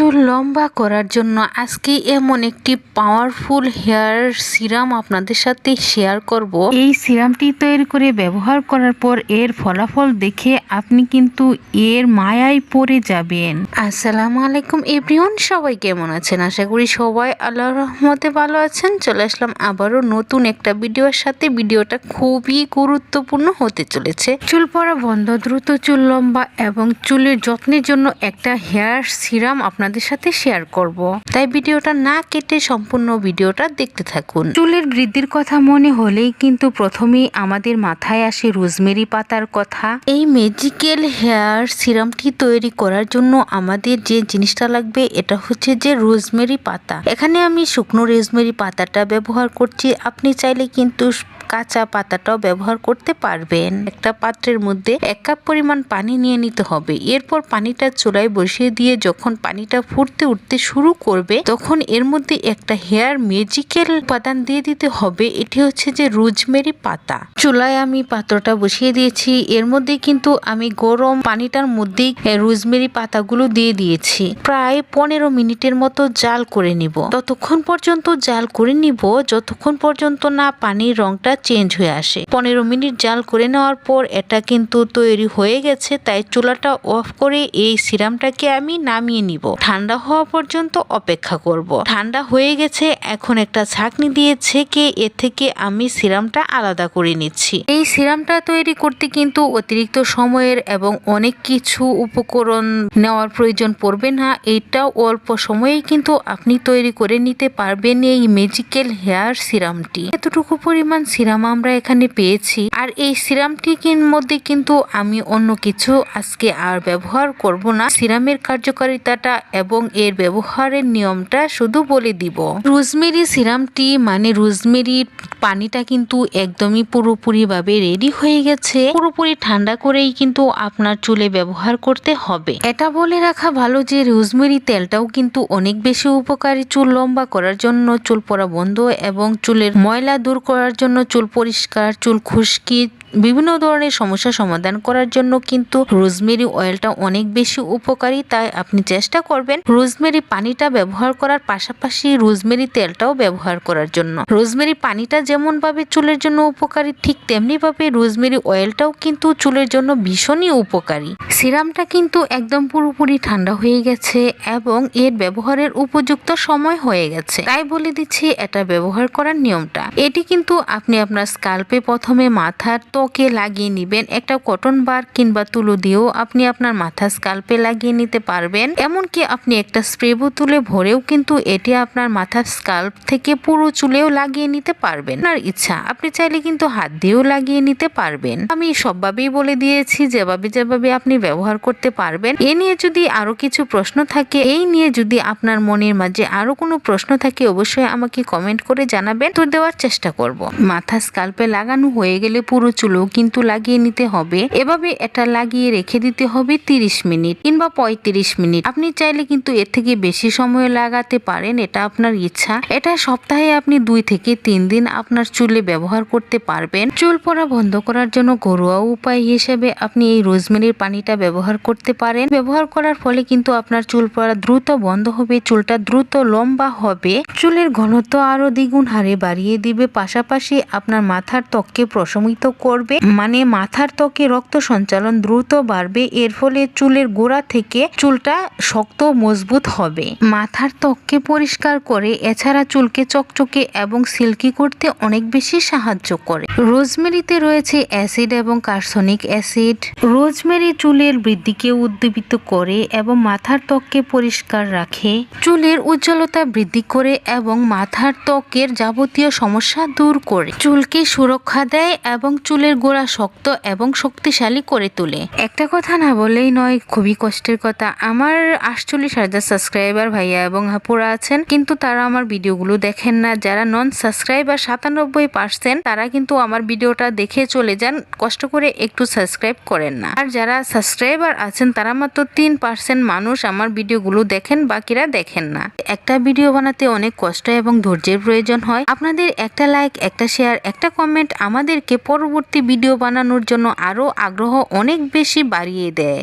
চুল লম্বা করার জন্য আজকে এমন একটি পাওয়ারফুল হেয়ার সিরাম আপনাদের সাথে শেয়ার করব। এই সিরামটি তৈরি করে ব্যবহার করার পর এর ফলাফল দেখে আপনি কিন্তু এর মায়ায় পড়ে যাবেন। আসসালামু আলাইকুম এভরিওয়ান, সবাই কেমন আছেন? আশা করি সবাই আল্লাহর রহমতে ভালো আছেন। চলে আসলাম আবারও নতুন একটা ভিডিওর সাথে। ভিডিওটা খুবই গুরুত্বপূর্ণ হতে চলেছে। চুল পড়া বন্ধ, দ্রুত চুল লম্বা এবং চুলের যত্নের জন্য একটা হেয়ার সিরাম আপনাদের সাথে শেয়ার করব। তাই ভিডিওটা না কেটে সম্পূর্ণ ভিডিওটা দেখতে থাকুন। চুলের বৃদ্ধির কথা মনে হলেই কিন্তু প্রথমেই আমাদের মাথায় আসে রোজমেরি পাতার কথা। এই ম্যাজিক্যাল হেয়ার সিরামটি তৈরি করার জন্য আমাদের যে জিনিসটা লাগবে এটা হচ্ছে যে রোজমেরি পাতা। এখানে আমি শুকনো রোজমেরি পাতাটা ব্যবহার করছি। আপনি চাইলে কিন্তু কাঁচা পাতাটাও ব্যবহার করতে পারবেন। একটা পাত্রের মধ্যে এক কাপ পরিমাণ পানি নিয়ে নিতে হবে। এরপর পানিটা চুলায় বসিয়ে দিয়ে যখন পানিটা ফুটতে উঠতে শুরু করবে, তখন এর মধ্যে একটা হেয়ার ম্যাজিক্যাল উপাদান দিয়ে দিতে হবে। এটি হচ্ছে যে রোজমেরি পাতা। চুলায় আমি পাত্রটা বসিয়ে দিয়েছি। এর মধ্যে কিন্তু আমি গরম পানিটার মধ্যেই রোজমেরি পাতাগুলো দিয়ে দিয়েছি। প্রায় পনেরো মিনিটের মতো জাল করে নিব। ততক্ষণ পর্যন্ত জাল করে নিব। যতক্ষণ পর্যন্ত না পানির রংটা চেঞ্জ হয়ে আসে। পনেরো মিনিট জাল করে নেওয়ার পর এটা কিন্তু তৈরি হয়ে গেছে, তাই চুলাটা অফ করে এই সিরামটাকে আমি নামিয়ে নিব। ঠান্ডা হওয়া পর্যন্ত অপেক্ষা করব। ঠান্ডা হয়ে গেছে, এখন একটা ছাকনি দিয়ে ছেঁকে এ থেকে আমি সিরামটা আলাদা করে নিচ্ছি। এই সিরামটা তৈরি করতে কিন্তু অতিরিক্ত সময়ের এবং অনেক কিছু উপকরণ নেওয়ার প্রয়োজন পড়বে না, এইটাও অল্প সময়ে কিন্তু আপনি তৈরি করে নিতে পারবেন এই ম্যাজিক্যাল হেয়ার সিরামটি। এতটুকু পরিমাণ সিরাম আমরা এখানে পেয়েছি। আর এই সিরামটির মধ্যে কিন্তু আমি অন্য কিছু আজকে আর ব্যবহার করব না। সিরামের কার্যকারিতাটা এবং এর ব্যবহারের নিয়মটা শুধু বলে দিব। রোজমেরি সিরামটি মানে রোজমেরির পানিটা কিন্তু একদমই পুরোপুরিভাবে রেডি হয়ে গেছে। পুরোপুরি ঠান্ডা করেই কিন্তু আপনার চুলে ব্যবহার করতে হবে। এটা বলে রাখা ভালো যে রোজমেরি তেলটাও কিন্তু অনেক বেশি উপকারী চুল লম্বা করার জন্য, চুল পরা বন্ধ এবং চুলের ময়লা দূর করার জন্য চুল পরিষ্কার, চুল খুশকি sakit বিভিন্ন ধরনের সমস্যা সমাধান করার জন্য কিন্তু রোজমেরি অয়েলটা অনেক বেশি উপকারী, তাই আপনি চেষ্টা করবেন রোজমেরি পানিটা ব্যবহার করার পাশাপাশি রোজমেরি তেলটাও ব্যবহার করার জন্য। রোজমেরি পানিটা যেমন ভাবে চুলের জন্য উপকারী, ঠিক তেমনি ভাবে রোজমেরি অয়েলটাও কিন্তু চুলের জন্য ভীষণই উপকারী। সিরামটা কিন্তু একদম পুরোপুরি ঠান্ডা হয়ে গেছে এবং এর ব্যবহারের উপযুক্ত সময় হয়ে গেছে। তাই বলে দিচ্ছি, এটা ব্যবহার করার নিয়মটা। এটি কিন্তু আপনি আপনার স্কাল্পে প্রথমে মাথার ত্বকে লাগিয়ে নিবেন? একটা কটন বার কিংবা তুলো দিয়েও আপনি আপনার মাথা স্কাল্পে লাগিয়ে নিতে পারবেন। এমনকি আপনি একটা স্প্রে বোতলে ভরেও কিন্তু এটি আপনার মাথার স্কাল্প থেকে পুরো চুলেও লাগিয়ে নিতে পারবেন। আপনার ইচ্ছা, আপনি চাইলে কিন্তু হাত দিয়েও লাগিয়ে নিতে পারবেন। আমি সবভাবেই বলে দিয়েছি, যেভাবে যেভাবে আপনি ব্যবহার করতে পারবেন। এ নিয়ে যদি আরও কিছু প্রশ্ন থাকে, এই নিয়ে যদি আপনার মনের মাঝে আরও কোনো প্রশ্ন থাকে, অবশ্যই আমাকে কমেন্ট করে জানাবেন। তো দেওয়ার চেষ্টা করব। মাথা স্কাল্পে লাগানো হয়ে গেলে পুরো চুলও কিন্তু লাগিয়ে নিতে হবে। এভাবে এটা লাগিয়ে রেখে দিতে হবে তিরিশ মিনিট কিংবা পঁয়ত্রিশ মিনিট। আপনি চাইলে কিন্তু এর থেকে বেশি সময় লাগাতে পারেন, এটা আপনার ইচ্ছা। এটা সপ্তাহে আপনি দুই থেকে তিন দিন আপনার চুলে ব্যবহার করতে পারবেন। চুল পড়া বন্ধ করার জন্য ঘরোয়া উপায় হিসেবে আপনি এই রোজমেরির পানিটা ব্যবহার করতে পারেন। ব্যবহার করার ফলে কিন্তু আপনার চুল পড়া দ্রুত বন্ধ হবে, চুলটা দ্রুত লম্বা হবে। চুলের ঘনত্ব আরও দ্বিগুণ হারে বাড়িয়ে দিবে, পাশাপাশি আপনার মাথার ত্বককে প্রশমিত করবে। মানে মাথার ত্বকে রক্ত সঞ্চালন দ্রুত বাড়বে, এর ফলে চুলের গোড়া থেকে চুলটা শক্ত মজবুত হবে। মাথার ত্বককে পরিষ্কার করে, এছাড়া চুলকে চকচকে এবং সিল্কি করতে অনেক বেশি সাহায্য করে। রোজমেরিতে রয়েছে অ্যাসিড এবং কার্সনিক অ্যাসিড। রোজমেরি চুলের বৃদ্ধিকে উদ্দীপিত করে এবং মাথার ত্বককে পরিষ্কার রাখে। চুলের উজ্জ্বলতা বৃদ্ধি করে এবং মাথার ত্বকের যাবতীয় সমস্যা দূর করে। চুলকে সুরক্ষা দেয় এবং চুলের গোড়া শক্ত এবং শক্তিশালী করে তোলে। একটা কথা না বলেই নয়, খুবই কষ্টের কথা। আমার আটচল্লিশ হাজার সাবস্ক্রাইবার ভাইয়া এবং হাপুরা আছেন, কিন্তু তারা আমার ভিডিওগুলো দেখেন না। যারা নন সাবস্ক্রাইবার সাতানব্বই পার্সেন্ট তারা কিন্তু আমার ভিডিওটা দেখে চলে যান, কষ্ট করে একটু সাবস্ক্রাইব করেন না। আর যারা সাবস্ক্রাইবার আছেন, তারা মাত্র তিন পার্সেন্ট মানুষ আমার ভিডিওগুলো দেখেন, বাকিরা দেখেন না। একটা ভিডিও বানাতে অনেক কষ্ট এবং ধৈর্যের প্রয়োজন হয়। আপনাদের একটা লাইক একটা শেয়ার একটা কমেন্ট আমাদেরকে পরবর্তী ভিডিও বানানোর জন্য আরও আগ্রহ অনেক বেশি বাড়িয়ে দেয়।